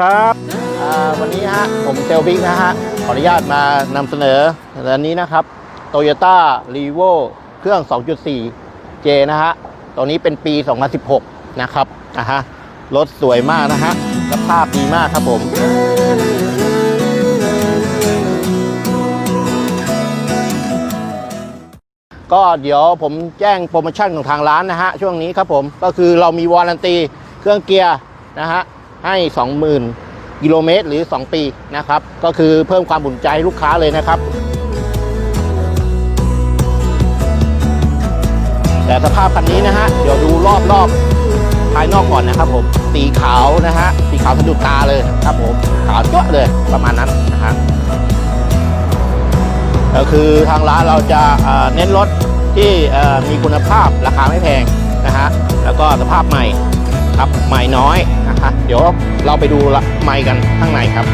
ครับวันนี้ฮะผมเซลบิ๊กนะฮะขออนุญาตมานำเสนออันนี้นะครับ Toyota r e v o เครื่อง 2.4 J นะฮะตัวนี้เป็นปี 2016 นะครับนะฮะรถสวยมากนะฮะสภาพดีมากครับผมก็เดี๋ยวผมแจ้งโปรโมชั่นของทางร้านนะฮะช่วงนี้ครับผมก็คือเรามีวารันตีเครื่องเกียร์นะฮะ ให้ 20,000 กิโลเมตรหรือ 2 ปีนะครับ ก็คือเพิ่มความบุญใจให้ลูกค้าเลยนะครับ แต่สภาพคันนี้นะฮะ เดี๋ยวดูรอบรอบภายนอกก่อนนะครับผมสีขาวนะฮะสีขาวสะดุดตาเลยครับผมขาวจ้วะเลยประมาณนั้นนะฮะก็คือทางร้านเราจะเน้นรถที่มีคุณภาพราคาไม่แพงนะฮะแล้วก็สภาพใหม่ครับใหม่น้อย นะฮะเดี๋ยวเราไปดูละใหม่กันข้างในครับ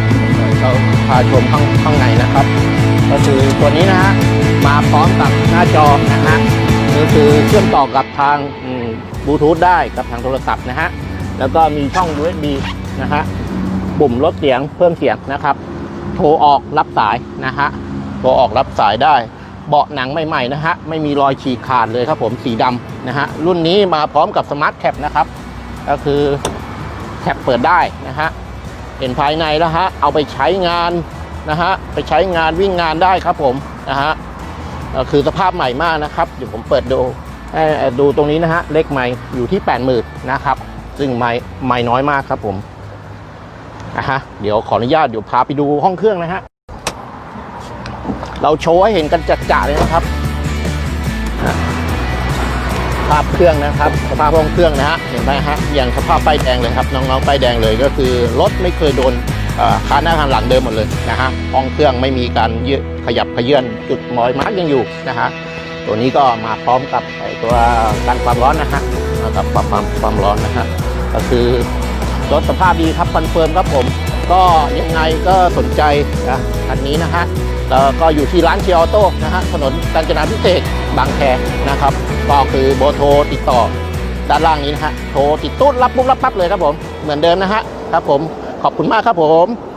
เราพาชมข้างข้างในนะครับ ก็คือตัวนี้นะฮะมาพร้อมกับหน้าจอนะฮะก็คือเชื่อมต่อกับทางบลูทูธได้กับทางโทรศัพท์นะฮะแล้วก็มีช่อง USB นะฮะปุ่มลดเสียงเพิ่มเสียงนะครับ โทรออกรับสายนะฮะโทรออกรับสายได้เบาะหนังใหม่ๆนะฮะไม่มีรอยฉีกขาดเลยครับผมสีดำนะฮะรุ่นนี้มาพร้อมกับสมาร์ทแคปนะครับ ก็คือ แคปเปิดได้นะฮะเห็นภายในแล้วฮะเอาไปใช้งานนะฮะไปใช้งานวิ่งงานได้ครับผมนะฮะก็คือสภาพใหม่มากนะครับเดี๋ยวผมเปิดดูให้ดูตรงนี้นะฮะเลขใหม่อยู่ที่ 80,000นะครับ ซึ่งไม่ไม่น้อยมากครับผมนะฮะเดี๋ยวขออนุญาตเดี๋ยวพาไปดูห้องเครื่องนะฮะเราโชว์ให้เห็นกันจัดๆเลยนะครับ ภาพเครื่องนะครับ สภาพห้องเครื่องนะฮะเห็นไหมฮะอย่างสภาพป้ายแดงเลยครับน้องๆป้ายแดงเลยก็คือรถไม่เคยโดนเอ่อคาหน้าคาหลังเดิมหมดเลยนะฮะห้องเครื่องไม่มีการยืดขยับขยื่นจุดมอยมาร์กยังอยู่นะฮะตัวนี้ก็มาพร้อมกับตัวกันความร้อนนะฮะนะครับปรับความความร้อนนะฮะก็คือรถสภาพดีครับคอนเฟิร์มครับผม ก็ยังไงก็สนใจนะอันนี้นะฮะ ก็อยู่ที่ร้านเชียร์ออโต้นะฮะถนนกาญจนาพิเศษบางแคนะครับก็คือโบอร์โทรติดต่อด้านล่างนี้นะฮะโทรติดตู้รับปุ๊บรับปั๊บเลยครับผมเหมือนเดิมนะฮะครับผมขอบคุณมากครับผม